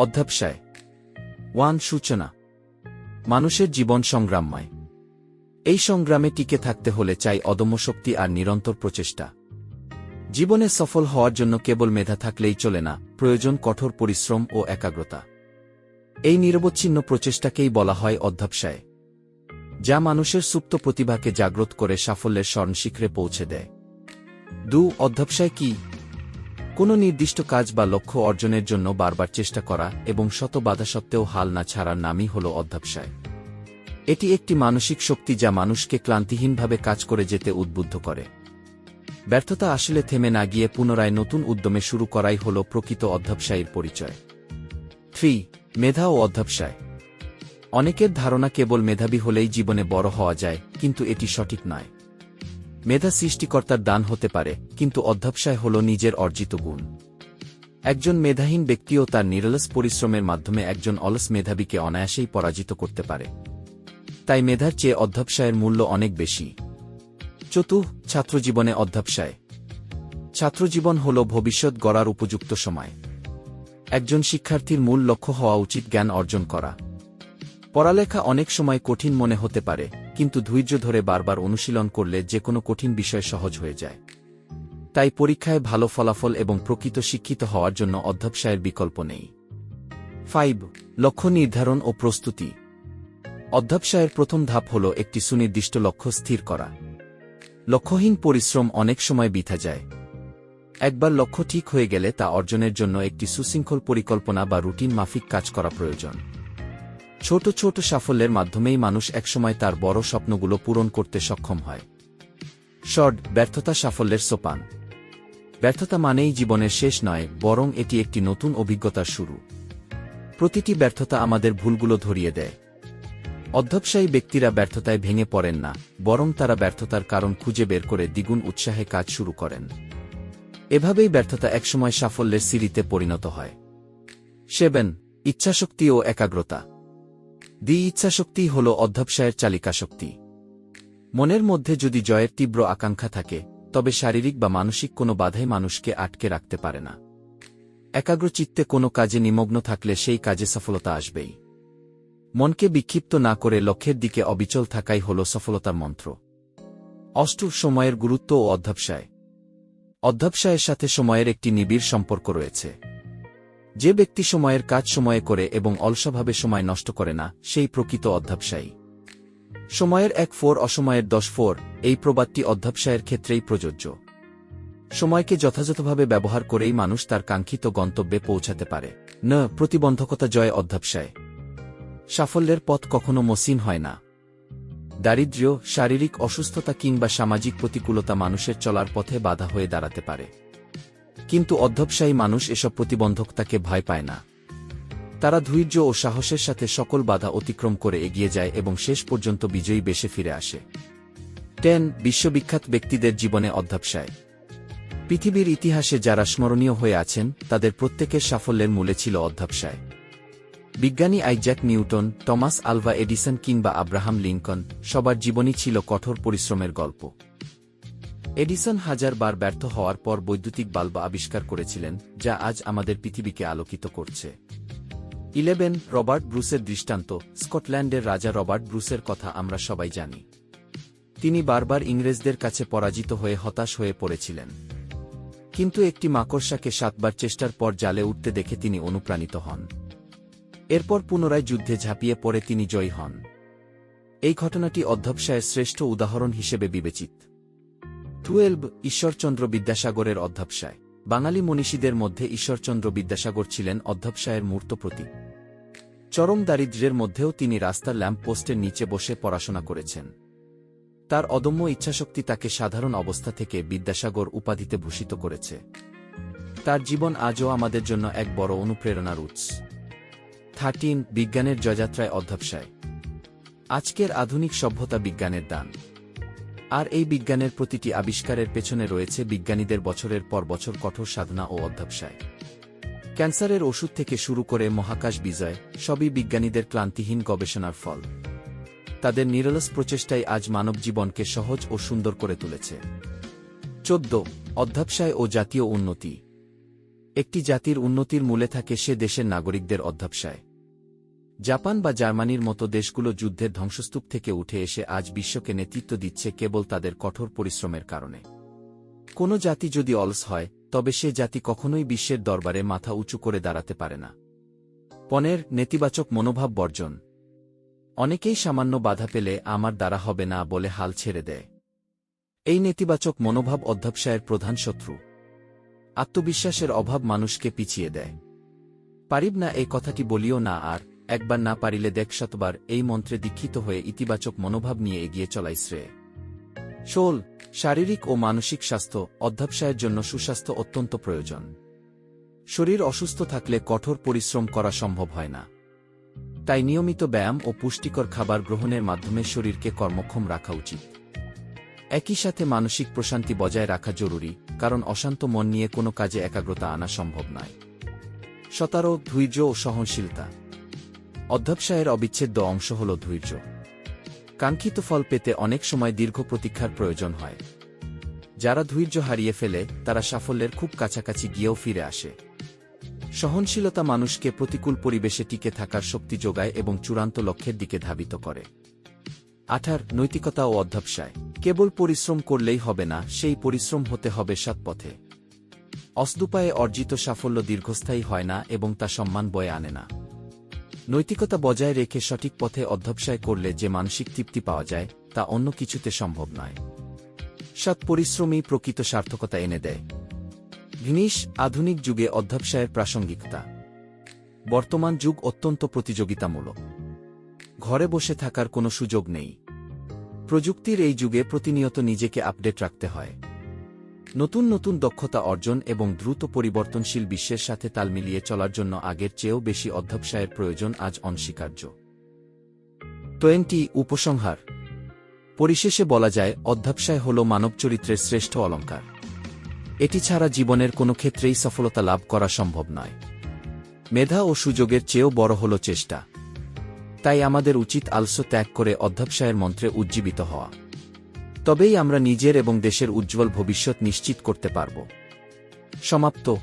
অধ্যাবসায় ওয়ান সূচনা। মানুষের জীবন সংগ্রামময়। এই সংগ্রামে টিকে থাকতে হলে চাই অদম্য শক্তি আর নিরন্তর প্রচেষ্টা। জীবনে সফল হওয়ার জন্য কেবল মেধা থাকলেই চলে না, প্রয়োজন কঠোর পরিশ্রম ও একাগ্রতা। এই নিরবচ্ছিন্ন প্রচেষ্টাকেই বলা হয় অধ্যাবসায় যা মানুষের সুপ্ত প্রতিভাকে জাগ্রত করে সাফল্যের স্বর্ণশিখরে পৌঁছে দেয়। দু অধ্যাবসায় কি? কোনো নির্দিষ্ট কাজ বা লক্ষ্য অর্জনের জন্য বারবার চেষ্টা করা এবং শত বাধা সত্ত্বেও হাল না ছাড়ার নামই হল অধ্যাবসায়। এটি একটি মানসিক শক্তি যা মানুষকে ক্লান্তিহীনভাবে কাজ করে যেতে উদ্বুদ্ধ করে। ব্যর্থতা আসলে থেমে না গিয়ে পুনরায় নতুন উদ্যমে শুরু করাই হল প্রকৃত অধ্যাবসায়ীর পরিচয়। থ্রি, মেধা ও অধ্যাবসায়। অনেকের ধারণা কেবল মেধাবী হলেই জীবনে বড় হওয়া যায়, কিন্তু এটি সঠিক নয়। মেধা সৃষ্টিকর্তার দান হতে পারে, কিন্তু অধ্যাবসায় হল নিজের অর্জিত গুণ। একজন মেধাহীন ব্যক্তিও তার নিরলস পরিশ্রমের মাধ্যমে একজন অলস মেধাবীকে অনায়াসেই পরাজিত করতে পারে। তাই মেধার চেয়ে অধ্যাবসায়ের মূল্য অনেক বেশি। চতুর্থ ছাত্রজীবনে অধ্যাবসায়। ছাত্রজীবন হল ভবিষ্যৎ গড়ার উপযুক্ত সময়। একজন শিক্ষার্থীর মূল লক্ষ্য হওয়া উচিত জ্ঞান অর্জন করা। পড়ালেখা অনেক সময় কঠিন মনে হতে পারে কিন্তু ধৈর্য ধরে বারবার অনুশীলন করলে যে কোনো কঠিন বিষয় সহজ হয়ে যায়। তাই পরীক্ষায় ভালো ফলাফল এবং প্রকৃত শিক্ষিত হওয়ার জন্য অধ্যবসায়ের বিকল্প নেই। ফাইভ লক্ষ্য নির্ধারণ ও প্রস্তুতি। অধ্যবসায়ের প্রথম ধাপ হল একটি সুনির্দিষ্ট লক্ষ্য স্থির করা। লক্ষ্যহীন পরিশ্রম অনেক সময় বিথা যায়। একবার লক্ষ্য ঠিক হয়ে গেলে তা অর্জনের জন্য একটি সুশৃঙ্খল পরিকল্পনা বা রুটিন মাফিক কাজ করা প্রয়োজন। ছোট ছোট সাফল্যের মাধ্যমেই মানুষ একসময় তার বড় স্বপ্নগুলো পূরণ করতে সক্ষম হয়। শর্ট, ব্যর্থতা সাফল্যের সোপান। ব্যর্থতা মানেই জীবনের শেষ নয়, বরং এটি একটি নতুন অভিজ্ঞতার শুরু। প্রতিটি ব্যর্থতা আমাদের ভুলগুলো ধরিয়ে দেয়। অধ্যবসায়ী ব্যক্তিরা ব্যর্থতায় ভেঙে পড়েন না, বরং তারা ব্যর্থতার কারণ খুঁজে বের করে দ্বিগুণ উৎসাহে কাজ শুরু করেন। এভাবেই ব্যর্থতা একসময় সাফল্যের সিঁড়িতে পরিণত হয়। সেভেন ইচ্ছাশক্তি ও একাগ্রতা। দ্বি ইচ্ছাশক্তি হল অধ্যবসায়ের চালিকাশক্তি মনের মধ্যে যদি জয়ের তীব্র আকাঙ্ক্ষা থাকে, তবে শারীরিক বা মানসিক কোনো বাধাই মানুষকে আটকে রাখতে পারে না। একাগ্রচিত্তে কোনো কাজে নিমগ্ন থাকলে সেই কাজে সফলতা আসবেই। মনকে বিক্ষিপ্ত না করে লক্ষ্যের দিকে অবিচল থাকাই হল সফলতার মন্ত্র। অষ্ট সময়ের গুরুত্ব ও অধ্যবসায়। অধ্যবসায়ের সাথে সময়ের একটি নিবিড় সম্পর্ক রয়েছে। যে ব্যক্তি সময়ের কাজ সময়ে করে এবং অলসভাবে সময় নষ্ট করে না, সেই প্রকৃত অধ্যবসায়ী সময়ের এক ফোর অসময়ের দশ ফোর, এই প্রবাদটি অধ্যবসায়ের ক্ষেত্রেই প্রযোজ্য। সময়কে যথাযথভাবে ব্যবহার করেই মানুষ তার কাঙ্ক্ষিত গন্তব্যে পৌঁছাতে পারে। ন, প্রতিবন্ধকতা জয় অধ্যবসায় সাফল্যের পথ কখনো মসৃণ হয় না। দারিদ্র্য, শারীরিক অসুস্থতা কিংবা সামাজিক প্রতিকূলতা মানুষের চলার পথে বাধা হয়ে দাঁড়াতে পারে। কিন্তু অধ্যবসায়ী মানুষ এসব প্রতিবন্ধকতাকে ভয় পায় না। তারা ধৈর্য ও সাহসের সাথে সকল বাধা অতিক্রম করে এগিয়ে যায় এবং শেষ পর্যন্ত বিজয়ী বেশে ফিরে আসে। টেন, বিশ্ববিখ্যাত ব্যক্তিদের জীবনে অধ্যবসায়। পৃথিবীর ইতিহাসে যারা স্মরণীয় হয়ে আছেন, তাদের প্রত্যেকের সাফল্যের মূলে ছিল অধ্যবসায়। বিজ্ঞানী Isaac Newton, Thomas Alva Edison কিংবা আব্রাহাম লিঙ্কন, সবার জীবনই ছিল কঠোর পরিশ্রমের গল্প। এডিসন হাজার বার ব্যর্থ হওয়ার পর বৈদ্যুতিক বাল্ব আবিষ্কার করেছিলেন, যা আজ আমাদের পৃথিবীকে আলোকিত করছে। ইলেভেন, রবার্ট ব্রুসের দৃষ্টান্ত, স্কটল্যান্ডের রাজা রবার্ট ব্রুসের কথা আমরা সবাই জানি। তিনি বারবার ইংরেজদের কাছে পরাজিত হয়ে হতাশ হয়ে পড়েছিলেন। কিন্তু একটি মাকড়সাকে সাতবার চেষ্টার পর জালে উঠতে দেখে তিনি অনুপ্রাণিত হন। এরপর পুনরায় যুদ্ধে ঝাঁপিয়ে পড়ে তিনি জয়ী হন। এই ঘটনাটি অধ্যবসায়ের শ্রেষ্ঠ উদাহরণ হিসেবে বিবেচিত। টুয়েলভ ঈশ্বরচন্দ্র বিদ্যাসাগরের অধ্যবসায়। বাঙালি মনীষীদের মধ্যে ঈশ্বরচন্দ্র বিদ্যাসাগর ছিলেন অধ্যবসায়ের মূর্ত প্রতীক। চরম দারিদ্র্যের মধ্যেও তিনি রাস্তার ল্যাম্প পোস্টের নিচে বসে পড়াশোনা করেছেন। তার অদম্য ইচ্ছাশক্তি তাকে সাধারণ অবস্থা থেকে বিদ্যাসাগর উপাধিতে ভূষিত করেছে। তার জীবন আজও আমাদের জন্য এক বড় অনুপ্রেরণার উৎস। থার্টিন, বিজ্ঞানের জয়যাত্রায় অধ্যবসায়। আজকের আধুনিক সভ্যতা বিজ্ঞানের দান। আর এই বিজ্ঞানের প্রতিটি আবিষ্কারের পেছনে রয়েছে বিজ্ঞানীদের বছরের পর বছর কঠোর সাধনা ও অধ্যবসায়। ক্যান্সারের ওষুধ থেকে শুরু করে মহাকাশ বিজয়, সবই বিজ্ঞানীদের ক্লান্তিহীন গবেষণার ফল। তাদের নিরলস প্রচেষ্টাই আজ মানব জীবনকে সহজ ও সুন্দর করে তুলেছে। চোদ্দ, অধ্যবসায় ও জাতীয় উন্নতি। একটি জাতির উন্নতির মূলে থাকে সে দেশের নাগরিকদের অধ্যবসায়। জাপান বা জার্মানির মতো দেশগুলো যুদ্ধের ধ্বংসস্তূপ থেকে উঠে এসে আজ বিশ্বকে নেতৃত্ব দিচ্ছে কেবল তাদের কঠোর পরিশ্রমের কারণে। কোনো জাতি যদি অলস হয়, তবে সে জাতি কখনোই বিশ্বের দরবারে মাথা উঁচু করে দাঁড়াতে পারে না। পনেরো, নেতিবাচক মনোভাব বর্জন। অনেকেই সামান্য বাধা পেলে আমার দ্বারা হবে না বলে হাল ছেড়ে দেয়। এই নেতিবাচক মনোভাব অধ্যবসায়ের প্রধান শত্রু। আত্মবিশ্বাসের অভাব মানুষকে পিছিয়ে দেয়। পারিব না এই কথাটি বলিও না আর একবার না পারিলে দেখ শতবার এই মন্ত্রে দীক্ষিত হয়ে ইতিবাচক মনোভাব নিয়ে এগিয়ে চলাই শ্রেয় ষোল শারীরিক ও মানসিক স্বাস্থ্য অধ্যবসায়ের জন্য সুস্বাস্থ্য অত্যন্ত প্রয়োজন। শরীর অসুস্থ থাকলে কঠোর পরিশ্রম করা সম্ভব হয় না। তাই নিয়মিত ব্যায়াম ও পুষ্টিকর খাবার গ্রহণের মাধ্যমে শরীরকে কর্মক্ষম রাখা উচিত। একই সাথে মানসিক প্রশান্তি বজায় রাখা জরুরি, কারণ অশান্ত মন নিয়ে কোনো কাজে একাগ্রতা আনা সম্ভব নয়। সতারো ধৈর্য ও সহনশীলতা। অধ্যবসায়ের অবিচ্ছেদ্য অংশ হল ধৈর্য। কাঙ্ক্ষিত ফল পেতে অনেক সময় দীর্ঘ প্রতীক্ষার প্রয়োজন হয়। যারা ধৈর্য হারিয়ে ফেলে, তারা সাফল্যের খুব কাছাকাছি গিয়েও ফিরে আসে। সহনশীলতা মানুষকে প্রতিকূল পরিবেশে টিকে থাকার শক্তি যোগায় এবং চূড়ান্ত লক্ষ্যের দিকে ধাবিত করে। আঠার, নৈতিকতা ও অধ্যবসায় কেবল পরিশ্রম করলেই হবে না, সেই পরিশ্রম হতে হবে সৎপথে অস্দুপায়ে অর্জিত সাফল্য দীর্ঘস্থায়ী হয় না এবং তা সম্মান বয়ে আনে না। নৈতিকতা বজায় রেখে সঠিক পথে অধ্যবসায় করলে যে মানসিক তৃপ্তি পাওয়া যায়, তা অন্য কিছুতে সম্ভব নয়। সৎ পরিশ্রমই প্রকৃত সার্থকতা এনে দেয়। ঘিনিস আধুনিক যুগে অধ্যবসায়ের প্রাসঙ্গিকতা। বর্তমান যুগ অত্যন্ত প্রতিযোগিতামূলক। ঘরে বসে থাকার কোনো সুযোগ নেই। প্রযুক্তির এই যুগে প্রতিনিয়ত নিজেকে আপডেট রাখতে হয়। নতুন নতুন দক্ষতা অর্জন এবং দ্রুত পরিবর্তনশীল বিশ্বের সাথে তাল মিলিয়ে চলার জন্য আগের চেয়েও বেশি অধ্যবসায়ের প্রয়োজন আজ অনস্বীকার্য। টোয়েন্টি উপসংহার। পরিশেষে বলা যায়, অধ্যবসায় হল মানব চরিত্রের শ্রেষ্ঠ অলঙ্কার। এটি ছাড়া জীবনের কোনো ক্ষেত্রেই সফলতা লাভ করা সম্ভব নয়। মেধা ও সুযোগের চেয়েও বড় হল চেষ্টা। তাই আমাদের উচিত আলস্য ত্যাগ করে অধ্যবসায়ের মন্ত্রে উজ্জীবিত হওয়া। তবেই আমরা নিজের এবং দেশের উজ্জ্বল ভবিষ্যৎ নিশ্চিত করতে পারব। সমাপ্ত।